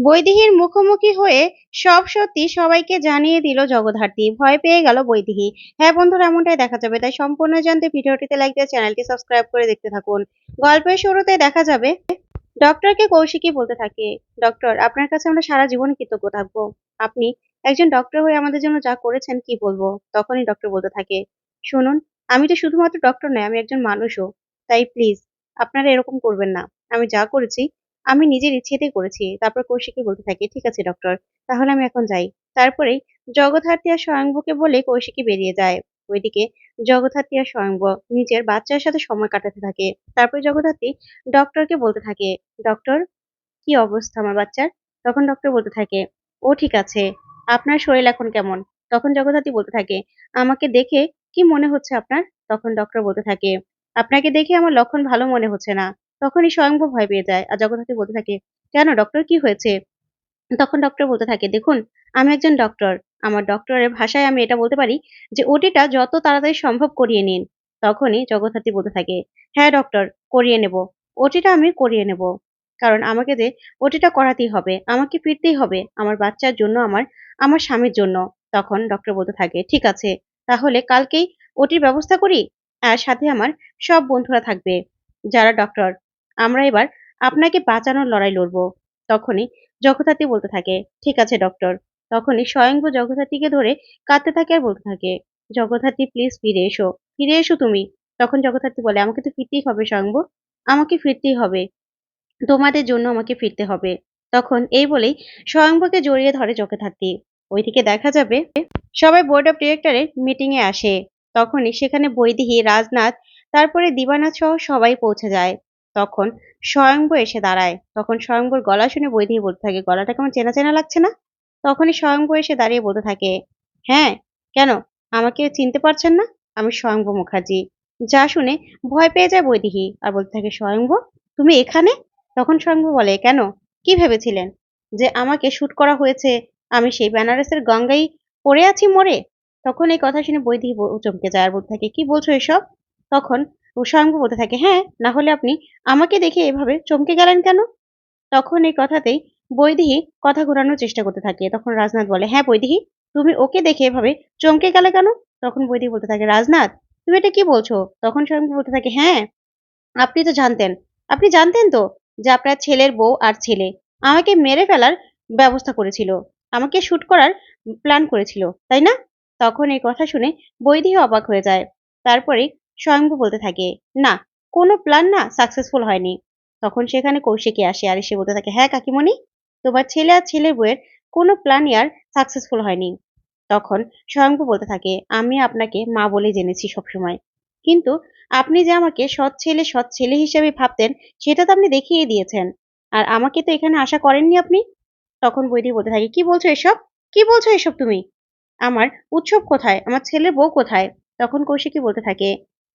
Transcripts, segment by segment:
বৈদেহীর মুখোমুখি হয়ে সব সত্যি সবাইকে জানিয়ে দিল জগদ্ধাত্রী। ভয় পেয়ে গেল বৈদেহী। হ্যাঁ বন্ধুরা, এমনটাই দেখা যাবে। তাই সম্পূর্ণ জানতে ভিডিওটিতে লাইক দিয়ে চ্যানেলটি সাবস্ক্রাইব করে দেখতে থাকুন। গল্পের শুরুতে দেখা যাবে ডক্টরকে কৌশিকী বলতে থাকে। ডক্টর আপনার কাছে আমরা সারা জীবন কৃতজ্ঞ থাকব। আপনি একজন ডক্টর হয়ে আমাদের জন্য যা করেছেন, কি বলব? তখনই ডক্টর বলতে থাকে। শুনুন, আমি তো শুধুমাত্র ডক্টর নয় আমি একজন মানুষও। তাই প্লিজ আপনারা এরকম করবেন না। আমি যা করেছি আমি নিজের ইচ্ছেতেই করেছি। তারপর কৌশিকী বলতে থাকে, ঠিক আছে ডক্টর তাহলে আমি এখন যাই। তারপরেই জগদ্ধাত্রী আর স্বয়ংভূকে বলে কৌশিকী বেরিয়ে যায়। ওইদিকে জগদ্ধাত্রী আর নিজের বাচ্চার সাথে সময় কাটাতে থাকে। তারপরে জগদ্ধাত্রী ডক্টরকে বলতে থাকে ডক্টর কি অবস্থা আমার বাচ্চার? তখন ডক্টর বলতে থাকে, ও ঠিক আছে, আপনার শরীর এখন কেমন? তখন জগদ্ধাত্রী বলতে থাকে, আমাকে দেখে কি মনে হচ্ছে আপনার? তখন ডক্টর বলতে থাকে, আপনাকে দেখে আমার লক্ষণ ভালো মনে হচ্ছে না। তখনই স্বয়ংভূ ভয় পেয়ে যায়। আর জগদ্ধাত্রী বলতে থাকে, কেন ডক্টর কি হয়েছে? তখন ডক্টর বলতে থাকে, দেখুন, আমি একজন ডক্টর আমার ডক্টরের ভাষায় আমি এটা বলতে পারি যে, ওটিটা যত তাড়াতাড়ি সম্ভব করিয়ে নিন। তখনই জগদ্ধাত্রী বলতে থাকে হ্যাঁ ডক্টর করিয়ে নেব। ওটিটা আমি করিয়ে নেব। কারণ আমাকে যে, ওটিটা করাতেই হবে। আমাকে ফিরতেই হবে। আমার বাচ্চার জন্য, আমার আমার স্বামীর জন্য। তখন ডক্টর বলতে থাকে, ঠিক আছে, তাহলে কালকেই ওটির ব্যবস্থা করি। আর সাথে আমার সব বন্ধুরা থাকবে যারা ডক্টর আমরা এবার আপনাকে বাঁচানোর লড়াই লড়বো। তখনই জগদ্ধাত্রী বলতে থাকে, ঠিক আছে ডক্টর তখনই স্বয়ংভূ জগদ্ধাত্রীকে ধরে কাঁদতে থাকে আর বলতে থাকে জগদ্ধাত্রী প্লিজ ফিরে এসো ফিরে এসো তুমি। তখন জগদ্ধাত্রী বলে, আমাকে তো ফিরতেই হবে স্বয়ংভূ, আমাকে ফিরতেই হবে, তোমাদের জন্য আমাকে ফিরতে হবে। তখন এই বলেই স্বয়ংভূকে জড়িয়ে ধরে জগদ্ধাত্রী ওইদিকে দেখা যাবে, সবাই বোর্ড অফ ডিরেক্টরের মিটিং এ আসে। তখনই সেখানে বৈদেহী, রাজনাথ, তারপরে দিবানাথ সহ সবাই পৌঁছে যায়। তখন স্বয়ংভূ এসে দাঁড়ায়। তখন স্বয়ংভূর গলা শুনে বৈদেহী বলতে থাকে, গলাটা কেমন চেনা চেনা লাগছে না? তখনই স্বয়ংভূ এসে দাঁড়িয়ে বলতে থাকে হ্যাঁ কেন? আমাকে চিনতে পারছেন না? আমি স্বয়ংভূ মুখার্জি। যা শুনে ভয় পেয়ে যায় বৈদেহী আর বলতে থাকে স্বয়ংভূ তুমি এখানে? তখন স্বয়ংভূ বলে, কেন? কি ভেবেছিলেন যে আমাকে শুট করা হয়েছে? আমি সেই বেনারসের গঙ্গাই পড়ে আছি মরে তখন এই কথা শুনে বৈদেহী চমকে যায় আর বলতে থাকে, কি বলছো এসব? তখন স্বয়ংভূ বলতে থাকে। হ্যাঁ না হলে আপনি আমাকে দেখে এভাবে চমকে গেলেন কেন? তখন এই কথাতেই বৈদেহী কথা ঘোরানোর চেষ্টা করতে থাকে। তখন রাজনাথ বলে হ্যাঁ বৈদেহী, তুমি ওকে দেখে এভাবে চমকে গেলে কেন? তখন বৈদেহী বলতে থাকে, রাজনাথ, তুমি এটা কি বলছো? তখন স্বয়ংভূ বলতে থাকে হ্যাঁ আপনি তো জানতেন। আপনি জানতেন তো যে আপনার ছেলের বউ আর ছেলে আমাকে মেরে ফেলার ব্যবস্থা করেছিল, আমাকে শ্যুট করার প্ল্যান করেছিল, তাই না? তখন এই কথা শুনে বৈদেহী অবাক হয়ে যায়। তারপরে স্বয়ংভূ বলতে থাকে, না, কোনো প্ল্যান না সাকসেসফুল হয়নি। তখন সেখানে কৌশিকী আসে আর এসে বলতে থাকে হ্যাঁ কাকিমণি, তোমার ছেলে আর ছেলে বউয়ের কোনো প্ল্যানই আর সাকসেসফুল হয়নি। তখন স্বয়ংভূ বলতে থাকে, আমি আপনাকে মা বলে জেনেছি সবসময়। কিন্তু আপনি যে আমাকে সৎ ছেলে সৎ ছেলে হিসেবে ভাবতেন, সেটা তো আপনি দেখিয়ে দিয়েছেন। আর আমাকে তো এখানে আশা করেননি আপনি? তখন বৈদি বলতে থাকে, কি বলছো এসব? কি বলছো এসব তুমি? আমার উৎসব কোথায়? আমার ছেলের বউ কোথায়? তখন কৌশিকী বলতে থাকে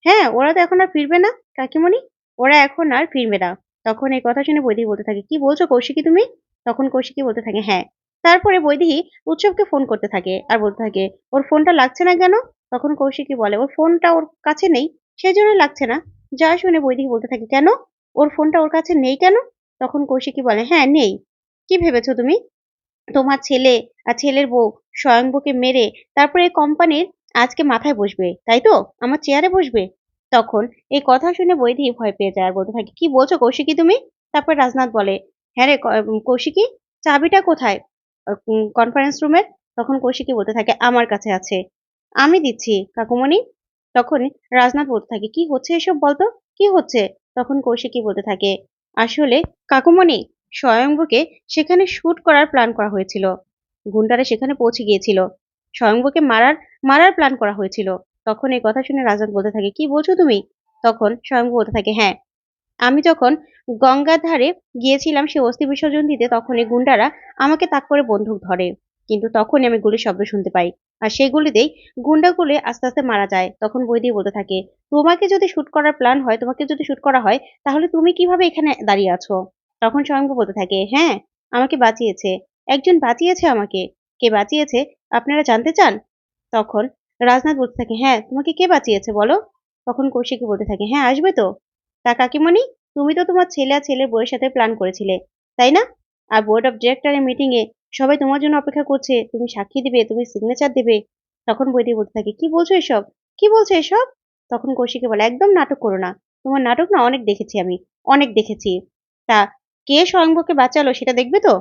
হ্যাঁ ওরা তো এখন আর ফিরবে না, কাকিমণি? ওরা এখন আর ফিরবে না। তখন এই কথা শুনে বৈদেহী বলতে থাকে, কি বলছো কৌশিকী তুমি? তখন কৌশিকী বলতে থাকে হ্যাঁ। তারপরে বৈদেহী উৎসবকে ফোন করতে থাকে আর বলতে থাকে, ওর ফোনটা লাগছে না কেন? তখন কৌশিকী বলে, ওর ফোনটা ওর কাছে নেই সেই জন্য লাগছে না। যা শুনে বৈদেহী বলতে থাকে, কেন? ওর ফোনটা ওর কাছে নেই কেন? তখন কৌশিকী বলে হ্যাঁ নেই। কি ভেবেছো তুমি? তোমার ছেলে আর ছেলের বউ স্বয়ংবকে মেরে তারপরে এই কোম্পানির আজকে মাথায় বসবে, তাই তো? আমার চেয়ারে বসবে? তখন এই কথা শুনে বৈদেহী ভয় পেয়ে যায় আর বলতে থাকে, কি বলছো কৌশিকী তুমি? তারপর রাজনাথ বলে হ্যাঁ রে কৌশিকী, চাবিটা কোথায়? কনফারেন্স রুমের তখন কৌশিকী বলতে থাকে, আমার কাছে আছে। আমি দিচ্ছি, কাকুমণি। তখন রাজনাথ বলতে থাকে, কি হচ্ছে এসব বলতো? কি হচ্ছে? তখন কৌশিকী বলতে থাকে, আসলে কাকুমণি স্বয়ংবকে সেখানে শ্যুট করার প্ল্যান করা হয়েছিল। গুন্ডারা সেখানে পৌঁছে গিয়েছিল। স্বয়ংবকে মারার মারার প্ল্যান করা হয়েছিল। তখন এই কথা শুনে রাজনাথ বলতে থাকে, কি বলছো তুমি? তখন স্বয়ংবু বলতে থাকে হ্যাঁ আমি যখন গঙ্গার ধারে গিয়েছিলাম সে অস্থি বিসর্জন দিতে, তখন এই গুন্ডারা আমাকে তাক করে বন্দুক ধরে। কিন্তু তখনই আমি গুলির শব্দ শুনতে পাই। আর সেই গুলিতেই গুন্ডাগুলি আস্তে আস্তে মারা যায়। তখন বৈদি বলতে থাকে, তোমাকে যদি শ্যুট করার প্ল্যান হয়, তোমাকে যদি শ্যুট করা হয়, তাহলে তুমি কীভাবে এখানে দাঁড়িয়ে আছো? তখন স্বয়ংভু বলতে থাকে হ্যাঁ আমাকে বাঁচিয়েছে। একজন বাঁচিয়েছে আমাকে। কে বাঁচিয়েছে, আপনারা জানতে চান? তখন রাজনাথ বলতে থাকে হ্যাঁ তোমাকে কে বাঁচিয়েছে বলো? তখন কৌশিকী বলতে থাকে হ্যাঁ আসবে তো। তা কাকিমণি, তুমি তো তোমার ছেলে আর ছেলের বউয়ের সাথে প্ল্যান করেছিলে, তাই না? আর বোর্ড অফ ডিরেক্টরের মিটিং এ সবাই তোমার জন্য অপেক্ষা করছে, তুমি সাক্ষী দিবে, তুমি সিগনেচার দেবে। তখন বইটি বলতে থাকে, কি বলছো এসব? কি বলছো এসব? তখন কৌশিকে বলে, একদম নাটক করো না। তোমার নাটক না অনেক দেখেছি আমি, অনেক দেখেছি। তা কে স্বয়ংভকে বাঁচালো সেটা দেখবে তো?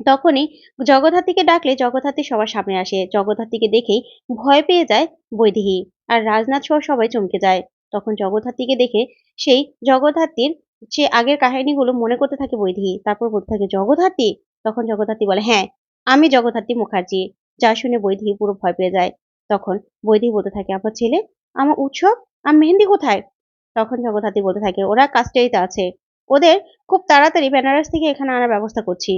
তখনই জগদ্ধাত্রীকে ডাকলে জগদ্ধাত্রী সবার সামনে আসে। জগদ্ধাত্রীকে দেখেই ভয় পেয়ে যায় বৈদেহী আর রাজনাথ সহ সবাই চমকে যায়। তখন জগদ্ধাত্রীকে দেখে সেই জগদ্ধাত্রীর সে আগের কাহিনীগুলো মনে করতে থাকে বৈদেহী তারপর বলতে থাকে, জগদ্ধাত্রী? তখন জগদ্ধাত্রী বলে হ্যাঁ আমি জগদ্ধাত্রী মুখার্জি, যা শুনে বৈদেহী পুরো ভয় পেয়ে যায়। তখন বৈদেহী বলতে থাকে আমার ছেলে? আমার উৎসব? আর মেহেন্দি কোথায়? তখন জগদ্ধাত্রী বলতে থাকে, ওরা কাস্টারিতে আছে। ওদের খুব তাড়াতাড়ি বেনারস থেকে এখানে আনার ব্যবস্থা করছি।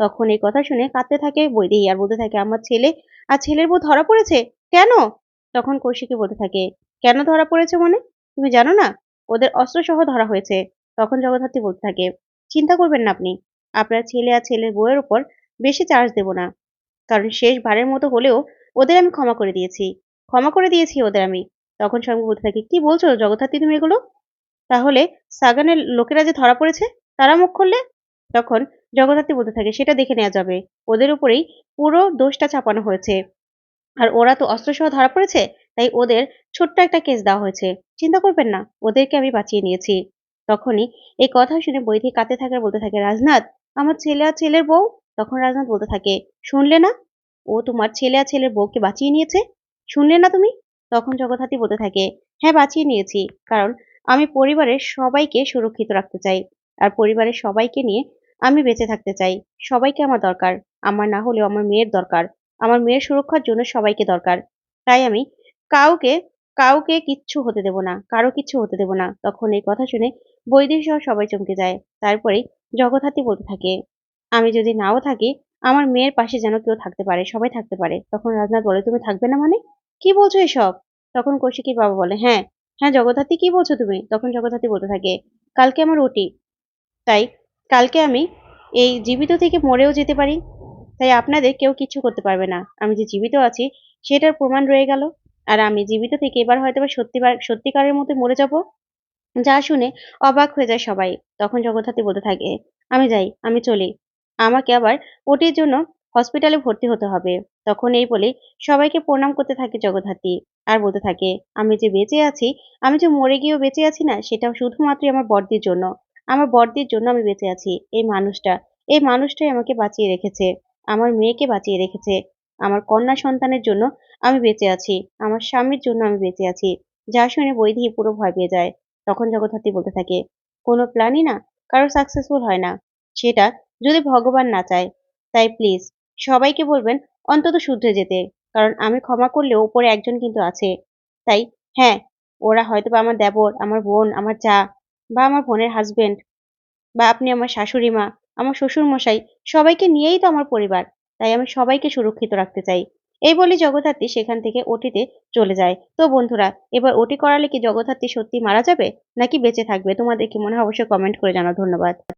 তখন এই কথা শুনে কাঁদতে থাকে বৈদেহী আর বলতে থাকে, আমার ছেলে আর ছেলের বউ ধরা পড়েছে? কেন? তখন কৌশিকী বলতে থাকে, কেন ধরা পড়েছে মানে? তুমি জানো না? ওদের অস্ত্র সহ ধরা হয়েছে। তখন জগদ্ধাত্রী বলতে থাকে, চিন্তা করবেন না আপনি। আপনার ছেলে আর ছেলের বউয়ের উপর বেশি চার্জ দেব না। কারণ শেষবারের মতো হলেও ওদের আমি ক্ষমা করে দিয়েছি। ক্ষমা করে দিয়েছি ওদের আমি। তখন সঙ্গে বলতে থাকে, কি বলছো জগদ্ধাত্রী তুমি এগুলো? তাহলে সাগানের লোকেরা যে ধরা পড়েছে, তারা মুখ খুললে? তখন জগদ্ধাত্রী বলতে থাকে, সেটা দেখে নেওয়া যাবে। ওদের উপরেই পুরো দোষটা চাপানো হয়েছে। আর ওরা তো অস্ত্রসহ ধরা পড়েছে, তাই ওদের ছোট্ট একটা কেস দেওয়া হয়েছে। চিন্তা করবেন না, ওদেরকে আমি বাঁচিয়ে নিয়েছি। তখনই এই কথা শুনে বৈধি কাতে থাকার বলতে থাকে, রাজনাথ, আমার ছেলে আর ছেলের বউ? তখন রাজনাথ বলতে থাকে, শুনলে না? ও তোমার ছেলে আর ছেলের বউকে বাঁচিয়ে নিয়েছে? শুনলে না তুমি? তখন জগদ্ধাত্রী বলতে থাকে হ্যাঁ বাঁচিয়ে নিয়েছি। কারণ আমি পরিবারের সবাইকে সুরক্ষিত রাখতে চাই। আর পরিবারের সবাইকে নিয়ে আমি বেঁচে থাকতে চাই। সবাইকে আমার দরকার। আমার না হলেও আমার মেয়ের দরকার। আমার মেয়ের সুরক্ষার জন্য সবাইকে দরকার। তাই আমি কাউকে কাউকে কিচ্ছু হতে দেব না, কারও কিচ্ছু হতে দেব না। তখন এই কথা শুনে বৈদেশ সহ সবাই চমকে যায়। তারপরেই জগদ্ধাত্রী বলতে থাকে, আমি যদি নাও থাকি, আমার মেয়ের পাশে যেন কেউ থাকতে পারে, সবাই থাকতে পারে। তখন রাজনাথ বলে, তুমি থাকবে না মানে? কি বলছো এসব? তখন কৌশিকীর বাবা বলে হ্যাঁ হ্যাঁ জগদ্ধাত্রী, কি বলছো তুমি? তখন জগদ্ধাত্রী বলতে থাকে, কালকে আমার ওটি তাই কালকে আমি এই জীবিত থেকে মরেও যেতে পারি, তাই আপনাদের কেউ কিছু করতে পারবে না। আমি যে জীবিত আছি, সেটার প্রমাণ রয়ে গেল। আর আমি জীবিত থেকে এবার হয়তো বা সত্যিবার, সত্যিকারের মতো মরে যাব, যা শুনে অবাক হয়ে যায় সবাই। তখন জগদ্ধাত্রী বলতে থাকে, আমি যাই, আমি চলি। আমাকে আবার ওটির জন্য হসপিটালে ভর্তি হতে হবে। তখন এই বলে সবাইকে প্রণাম করতে থাকে জগদ্ধাত্রী আর বলতে থাকে, আমি যে বেঁচে আছি, আমি যে মরে গিয়েও বেঁচে আছি না সেটা শুধুমাত্রই আমার বর্দির জন্য। আমার বর্দির জন্য আমি বেঁচে আছি। এই মানুষটা, এই মানুষটাই আমাকে বাঁচিয়ে রেখেছে। আমার মেয়েকে বাঁচিয়ে রেখেছে। আমার কন্যা সন্তানের জন্য আমি বেঁচে আছি। আমার স্বামীর জন্য আমি বেঁচে আছি। যা শুনে বৈধি পুরো ভয় পেয়ে যায়। তখন জগদ্ধাত্রী বলতে থাকে, কোনো প্ল্যানই না। কারও সাকসেসফুল হয় না। সেটা যদি ভগবান না চায়। তাই প্লিজ সবাইকে বলবেন অন্তত শুদ্ধে যেতে। কারণ আমি ক্ষমা করলেও ওপরে একজন কিন্তু আছে। তাই হ্যাঁ ওরা হয়তো আমার দেবর, আমার বোন, আমার চা বা আমার বোনের হাজবেন্ড বা আপনি আমার শাশুড়ি মা, আমার শ্বশুর মশাই, সবাইকে নিয়েই তো আমার পরিবার। তাই আমি সবাইকে সুরক্ষিত রাখতে চাই। এই বলে জগদ্ধাত্রী সেখান থেকে ওটিতে চলে যায়। তো বন্ধুরা, এবার ওটি করালে কি জগদ্ধাত্রী সত্যি মারা যাবে নাকি বেঁচে থাকবে? তোমাদের কি মনে হয়? অবশ্যই কমেন্ট করে জানাও। ধন্যবাদ।